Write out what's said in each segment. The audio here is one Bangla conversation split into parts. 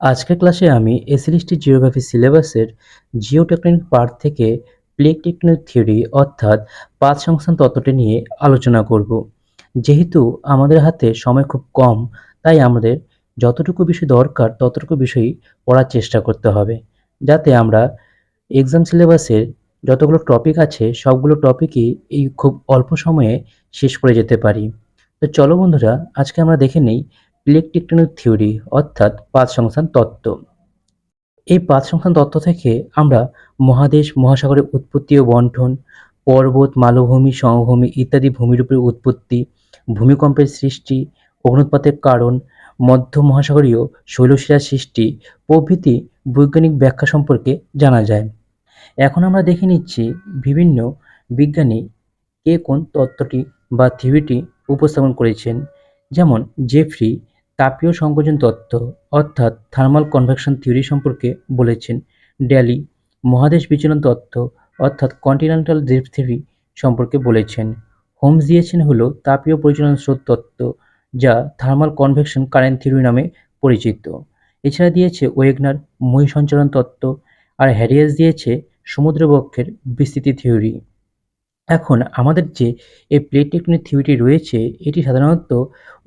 আজকের ক্লাসে আমি এসএলএসটি জিওগ্রাফি সিলেবাসের জিওটেকটনিক পার্ট থেকে প্লেট টেকটনিক থিওরি অর্থাৎ পাত সংস্থান তত্ত্বটি নিয়ে আলোচনা করব। যেহেতু আমাদের হাতে সময় খুব কম, তাই আমাদের যতটুকু বিষয় দরকার ততটুকু বিষয়ই পড়ার চেষ্টা করতে হবে। যাতে আমরা এক্সাম সিলেবাসের যতগুলো টপিক আছে, সবগুলো টপিকই এই খুব অল্প সময়ে শেষ করে যেতে পারি। তো চলো বন্ধুরা, আজকে আমরা দেখে নিই প্লেট টেকটনিক থিওরি অর্থাৎ পাত সংস্থান তত্ত্ব। এই পাত সংস্থান তত্ত্ব থেকে আমরা মহাদেশ, মহাসাগরের উৎপত্তি ও বন্টন, পর্বত, মালভূমি, সমভূমি ইত্যাদি ভূমিরূপের উৎপত্তি, ভূমিকম্পের সৃষ্টি অগ্নুৎপাতের কারণ, মধ্য মহাসাগরীয় শৈলশিলার সৃষ্টি, প্রভৃতি বৈজ্ঞানিক ব্যাখ্যা সম্পর্কে জানা যায়। এখন আমরা দেখে নিচ্ছি বিভিন্ন বিজ্ঞানী কে কোন তত্ত্বটি বা থিওরিটি উপস্থাপন করেছেন, যেমন জেফ্রি তাপীয় সংকোচন তত্ত্ব, অর্থাৎ থার্মাল কনভেকশন থিওরি সম্পর্কে বলেছেন ড্যালি মহাদেশ বিচলন তত্ত্ব, অর্থাৎ কন্টিনেন্টাল ড্রিফট থিওরি সম্পর্কে বলেছেন। হোমস দিয়েছেন হলো তাপীয় পরিচালন স্রোত তত্ত্ব, যা থার্মাল কনভেকশন কারেন্ট থিওরি নামে পরিচিত। এছাড়া দিয়েছে ওয়েগনার মহী সঞ্চালন তত্ত্ব, আর হ্যারিয়াস দিয়েছে সমুদ্রবক্ষের বিস্তৃতি থিওরি এখন আমাদের যে এই প্লেট টেকটনিক থিওরিটি রয়েছে, এটি সাধারণত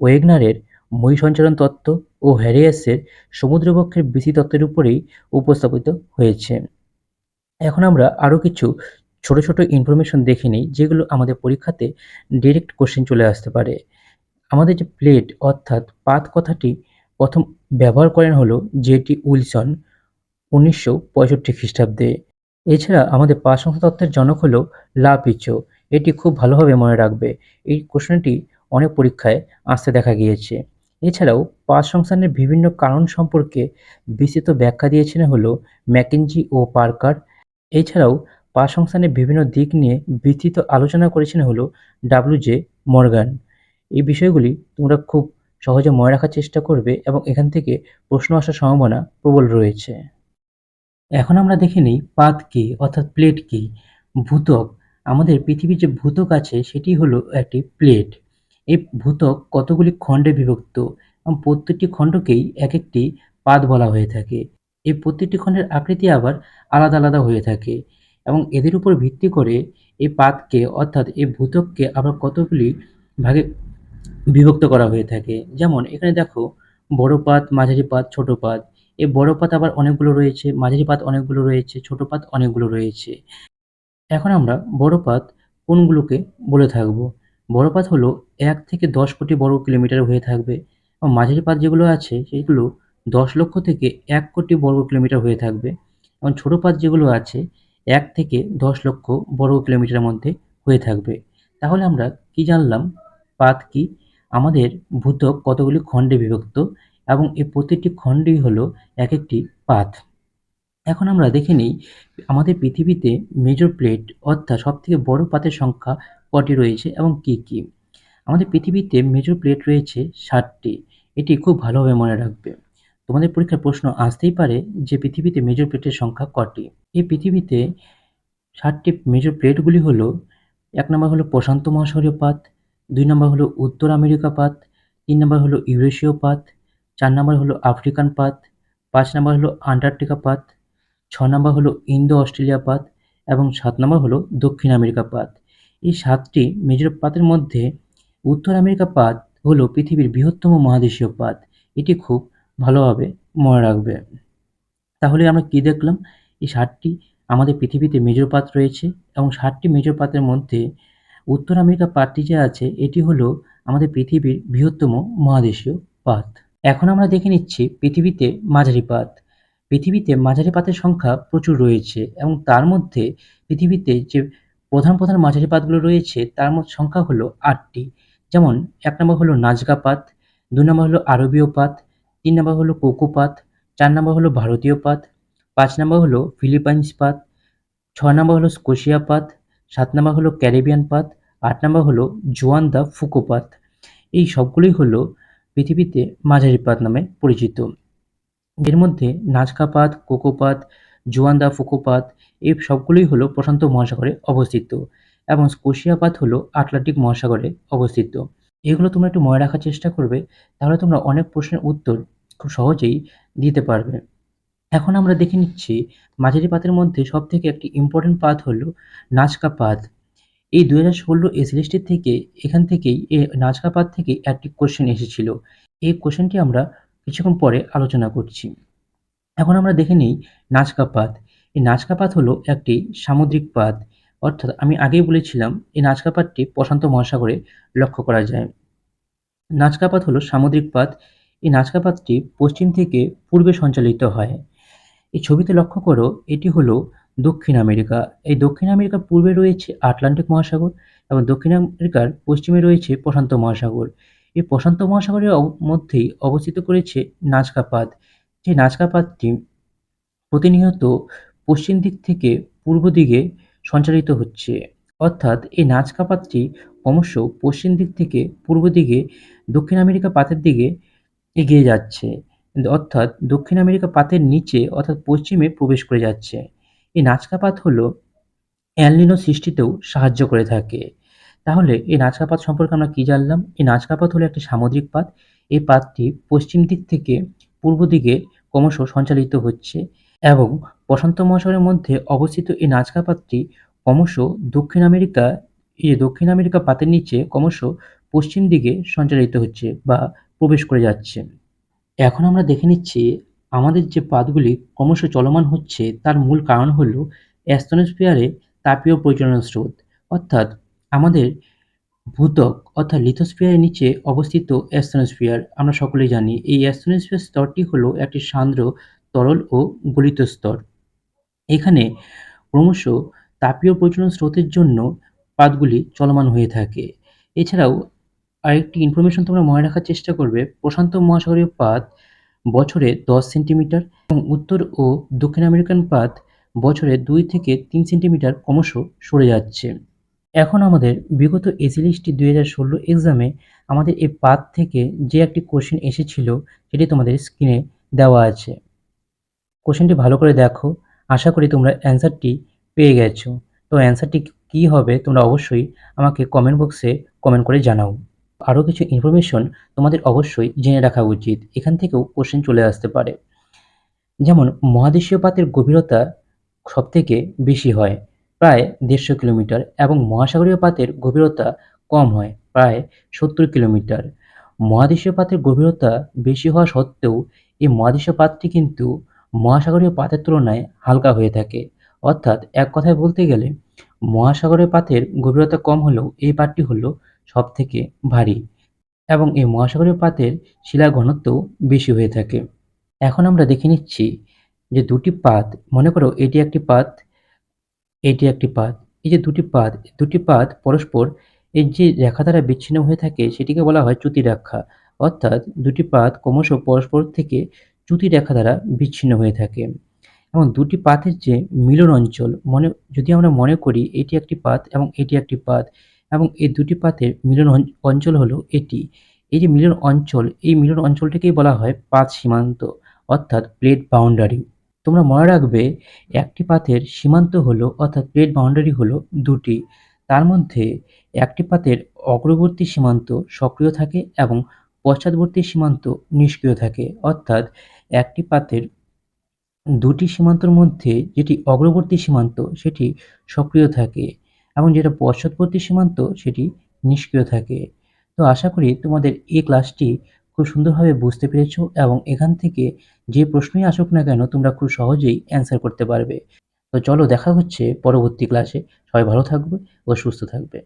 ওয়েগনারের মই সঞ্চালন তত্ত্ব ও হ্যারিয়াসের সমুদ্রবক্ষের বিসি তত্ত্বের উপরেই উপস্থাপিত হয়েছে। এখন আমরা আরও কিছু ছোট ছোট ইনফরমেশন দেখে নিই, যেগুলো আমাদের পরীক্ষাতে ডিরেক্ট কোশ্চেন চলে আসতে পারে। আমাদের যে প্লেট অর্থাৎ পাত কথাটি প্রথম ব্যবহার করেন হলো জেটি উইলসন উনিশশো পঁয়ষট্টি খ্রিস্টাব্দে। এছাড়া আমাদের সংখ্যা তত্ত্বের জনক হলো লা পিচো এটি খুব ভালোভাবে মনে রাখবে। এই কোশ্চেনটি অনেক পরীক্ষায় আসতে দেখা গিয়েছে। এছাড়াও পাত সংস্থানের বিভিন্ন কারণ সম্পর্কে বিস্তৃত ব্যাখ্যা দিয়েছেন হল ম্যাকেনজি ও পার্কার। এছাড়াও পাত সংস্থানের বিভিন্ন দিক নিয়ে বিস্তৃত আলোচনা করেছেন হলো ডাব্লিউ জে মর্গান। এই বিষয়গুলি তোমরা খুব সহজে মনে রাখার চেষ্টা করবে এবং এখান থেকে প্রশ্ন আসার সম্ভাবনা প্রবল রয়েছে। এখন আমরা দেখে নিই পাত কি, অর্থাৎ প্লেট কি, ভূতক। আমাদের পৃথিবীর যে ভূতক আছে সেটি হলো একটি প্লেট। এই ভূত্বক কতগুলি খণ্ডে বিভক্ত এবং প্রত্যেকটি খণ্ডকেই এক একটি পাত বলা হয়ে থাকে। এই প্রত্যেকটি খণ্ডের আকৃতি আবার আলাদা আলাদা হয়ে থাকে এবং এদের উপর ভিত্তি করে এই পাতকে অর্থাৎ এই ভূতককে আবার কতগুলি ভাগে বিভক্ত করা হয়ে থাকে। যেমন এখানে দেখো, বড় পাত মাঝারি পাত ছোট পাত এই বড় পাত আবার অনেকগুলো রয়েছে, মাঝারি পাত অনেকগুলো রয়েছে, ছোট পাত অনেকগুলো রয়েছে। এখন আমরা বড় পাত কোনগুলোকে বলে থাকব? বড় পাত হলো এক থেকে দশ কোটি বর্গ কিলোমিটার হয়ে থাকবে এবং মাঝারি পাত যেগুলো আছে সেগুলো দশ লক্ষ থেকে এক কোটি বর্গ কিলোমিটার হয়ে থাকবে এবং ছোটো পাত যেগুলো আছে এক থেকে দশ লক্ষ বর্গ কিলোমিটারের মধ্যে হয়ে থাকবে। তাহলে আমরা কি জানলাম? পাত কি? আমাদের ভূতক কতগুলি খণ্ডে বিভক্ত এবং এই প্রতিটি খণ্ডই হলো এক একটি পাত এখন আমরা দেখে নিই, আমাদের পৃথিবীতে মেজর প্লেট অর্থাৎ সবথেকে বড় পাতের সংখ্যা কটি রয়েছে এবং কি কি? আমাদের পৃথিবীতে মেজর প্লেট রয়েছে ষাটটি। এটি খুব ভালোভাবে মনে রাখবে। তোমাদের পরীক্ষার প্রশ্ন আসতেই পারে যে পৃথিবীতে মেজর প্লেটের সংখ্যা কটি। এই পৃথিবীতে ষাটটি মেজর প্লেটগুলি হলো, এক নম্বর হলো প্রশান্ত মহাসাগরীয় পাত, দুই নম্বর হলো উত্তর আমেরিকা পাত, তিন নম্বর হলো ইউরেশীয় পাত, চার নম্বর হলো আফ্রিকান পাত, পাঁচ নম্বর হলো আন্টার্কটিকা পাত, ছ নম্বর হলো ইন্দো অস্ট্রেলিয়া পাত এবং সাত নম্বর হলো দক্ষিণ আমেরিকা পাত। এই সাতটি মেজর পাতের মধ্যে উত্তর আমেরিকা পাত হলো পৃথিবীর বৃহত্তম মহাদেশীয় পাত। এটি খুব ভালোভাবে মনে রাখবে। তাহলে আমরা কি দেখলাম? এই সাতটি আমাদের পৃথিবীতে মেজর পাত রয়েছে এবং সাতটি মেজর পাতের মধ্যে উত্তর আমেরিকা পাতটি যে আছে, এটি হলো আমাদের পৃথিবীর বৃহত্তম মহাদেশীয় পাত। এখন আমরা দেখে নিচ্ছি পৃথিবীতে মাঝারি পাত। পৃথিবীতে মাঝারি পাতের সংখ্যা প্রচুর রয়েছে এবং তার মধ্যে পৃথিবীতে যে প্রধান প্রধান মাঝারি পাতগুলো রয়েছে, তার মধ্যে সংখ্যা হলো আটটি। যেমন, এক নম্বর হলো নাজকা পাত, দুই নম্বর হলো আরবীয় পাত, তিন নম্বর হলো কোকো পাত, চার নম্বর হলো ভারতীয় পাত, পাঁচ নম্বর হলো ফিলিপাইন্স পাত, ছ নম্বর হলো স্কোশিয়া পাত, সাত নম্বর হলো ক্যারিবিয়ান পাত, আট নম্বর হলো জোয়ান দা ফুকো পাত। এই সবগুলোই হলো পৃথিবীতে মাঝারি পাত নামে পরিচিত। এর মধ্যে নাজকা পাত, কোকো পাত জোয়ান দা ফুকো এই সবগুলোই হলো প্রশান্ত মহাসাগরে অবস্থিত এবং স্কোশিয়া পাত হলো আটলান্টিক মহাসাগরে অবস্থিত। এগুলো তোমরা একটু মনে রাখার চেষ্টা করবে, তাহলে তোমরা অনেক প্রশ্নের উত্তর খুব সহজেই দিতে পারবে। এখন আমরা দেখে নিচ্ছি মাঝারি পাতের মধ্যে সব থেকে একটি ইম্পর্টেন্ট পাত হলো নাচকা পাত। এই দু হাজার ষোলো এসএলএসটি থেকে এখান থেকেই এই নাচকা পাত থেকে একটি কোশ্চেন এসেছিল। এই কোশ্চেনটি আমরা কিছুক্ষণ পরে আলোচনা করছি। এখন আমরা দেখে নিই নাচকা পাত। এই নাচকা পাত হলো একটি সামুদ্রিক পাত। অর্থাৎ আমি আগেই বলেছিলাম, এই নাচকা পাতটি প্রশান্ত মহাসাগরে লক্ষ্য করা যায়। নাচকা পাত হলো সামুদ্রিক পাত। এই নাচকা পাতটি পশ্চিম থেকে পূর্বে সঞ্চালিত হয়। এই ছবিতে লক্ষ্য করো, এটি হলো দক্ষিণ আমেরিকা। এই দক্ষিণ আমেরিকার পূর্বে রয়েছে আটলান্টিক মহাসাগর এবং দক্ষিণ আমেরিকার পশ্চিমে রয়েছে প্রশান্ত মহাসাগর। এই প্রশান্ত মহাসাগরের মধ্যেই অবস্থিত করেছে নাচকা পাত যে নাচকা পাতটি প্রতিনিয়ত পশ্চিম দিক থেকে পূর্ব দিকে সঞ্চালিত হচ্ছে। অর্থাৎ এই নাচকা পাতটি ক্রমশ পশ্চিম দিক থেকে পূর্ব দিকে, দক্ষিণ আমেরিকা পাতের দিকে এগিয়ে যাচ্ছে। অর্থাৎ দক্ষিণ আমেরিকা পাতের নিচে, অর্থাৎ পশ্চিমে প্রবেশ করে যাচ্ছে। এই নাচকাপাত হলো অ্যালনিনো সৃষ্টিতেও সাহায্য করে থাকে। তাহলে এই নাচকাপাত সম্পর্কে আমরা কি জানলাম? এই নাচকাপাত হলো একটি সামুদ্রিক পাত। এই পাতটি পশ্চিম দিক থেকে পূর্ব দিকে ক্রমশ সঞ্চালিত হচ্ছে এবং প্রশান্ত মহাসাগরের মধ্যে অবস্থিত এই নাচকাপাতটি ক্রমশ দক্ষিণ আমেরিকা, এই দক্ষিণ আমেরিকা পাতের নিচে ক্রমশ পশ্চিম দিকে সঞ্চালিত হচ্ছে বা প্রবেশ করে যাচ্ছে। এখন আমরা দেখে নিচ্ছি আমাদের যে পাতগুলি ক্রমশ চলমান হচ্ছে, তার মূল কারণ হল অ্যাস্তনোস্ফিয়ারে তাপীয় প্রচলন স্রোত। অর্থাৎ আমাদের ভূত্বক, অর্থাৎ লিথোস্ফিয়ারের নিচে অবস্থিত অ্যাস্তনোস্ফিয়ার আমরা সকলেই জানি এই অ্যাস্তনোস্ফিয়ার স্তরটি হলো একটি সান্দ্র তরল ও গলিত স্তর। এখানে ক্রমশ তাপীয় প্রচলন স্রোতের জন্য পাতগুলি চলমান হয়ে থাকে। এছাড়াও আরেকটি ইনফরমেশন তোমরা মনে রাখার চেষ্টা করবে, প্রশান্ত মহাসাগরীয় পাত বছরে দশ সেন্টিমিটার এবং উত্তর ও দক্ষিণ আমেরিকান পাত বছরে দুই থেকে তিন সেন্টিমিটার ক্রমশ সরে যাচ্ছে। এখন আমাদের বিগত এসিলিস্টি দুই হাজার ষোলো এক্সামে আমাদের এই পাত থেকে যে একটি কোশ্চেন এসেছিল, সেটি তোমাদের স্ক্রিনে দেওয়া আছে। কোশ্চেনটি ভালো করে দেখো, আশা করি তোমরা অ্যান্সারটি পেয়ে গেছো। তো অ্যান্সারটি কী হবে, তোমরা অবশ্যই আমাকে কমেন্ট বক্সে কমেন্ট করে জানাও। আরও কিছু ইনফরমেশন তোমাদের অবশ্যই জেনে রাখা উচিত, এখান থেকেও কোশ্চেন চলে আসতে পারে। যেমন, মহাদেশীয় পাতের গভীরতা সবথেকে বেশি হয়। প্রায় দেড়শো কিলোমিটার এবং মহাসাগরীয় পাতের গভীরতা কম হয়, প্রায় সত্তর কিলোমিটার। মহাদেশীয় পাতের গভীরতা বেশি হওয়া সত্ত্বেও এই মহাদেশীয় পাতটি কিন্তু মহাসাগরীয় পাতের তুলনায় হালকা হয়ে থাকে। অর্থাৎ এক কথায় বলতে গেলে মহাসাগরের পাতের গভীরতা কম হলেও এই পাতটি হলো সব থেকে ভারী এবং এই মহাসাগরীয় পাতের শিলা ঘনত্বও বেশি হয়ে থাকে। এখন আমরা দেখে নিচ্ছি যে দুটি পাত, মনে করো এটি একটি পাত এটি একটি পাত এই যে দুটি পাত দুটি পাত পরস্পর এই যে রেখা দ্বারা বিচ্ছিন্ন হয়ে থাকে, সেটিকে বলা হয় চ্যুতি রেখা অর্থাৎ দুটি পাত ক্রমশ পরস্পর থেকে চ্যুতি রেখা দ্বারা বিচ্ছিন্ন হয়ে থাকে। এবং দুটি পাতের যে মিলন অঞ্চল, মনে, যদি আমরা মনে করি এটি একটি পাত এবং এটি একটি পাত এবং এই দুটি পাতের মিলন অঞ্চল হলো এটি। এই যে মিলন অঞ্চল, এই মিলন অঞ্চলটিকেই বলা হয় পাত সীমান্ত, অর্থাৎ প্লেট বাউন্ডারি। তোমরা মনে রাখবে, একটি পাতের সীমান্ত হলো অর্থাৎ প্লেট বাউন্ডারি হলো দুটি। তার মধ্যে একটি পাতের অগ্রবর্তী সীমান্ত সক্রিয় থাকে এবং পশ্চাৎবর্তী সীমান্ত নিষ্ক্রিয় থাকে। অর্থাৎ একটি পাতের দুটি সীমান্তর মধ্যে যেটি অগ্রবর্তী সীমান্ত, সেটি সক্রিয় থাকে এবং যেটা পশ্চাৎবর্তী সীমান্ত, সেটি নিষ্ক্রিয় থাকে। তো আশা করি তোমাদের এই ক্লাসটি খুব সুন্দরভাবে বুঝতে পেরেছ এবং এখান থেকে যে প্রশ্নই আসুক না কেন, তোমরা খুব সহজেই অ্যান্সার করতে পারবে। তো চলো দেখা হচ্ছে পরবর্তী ক্লাসে সবাই ভালো থাকবে ও সুস্থ থাকবে।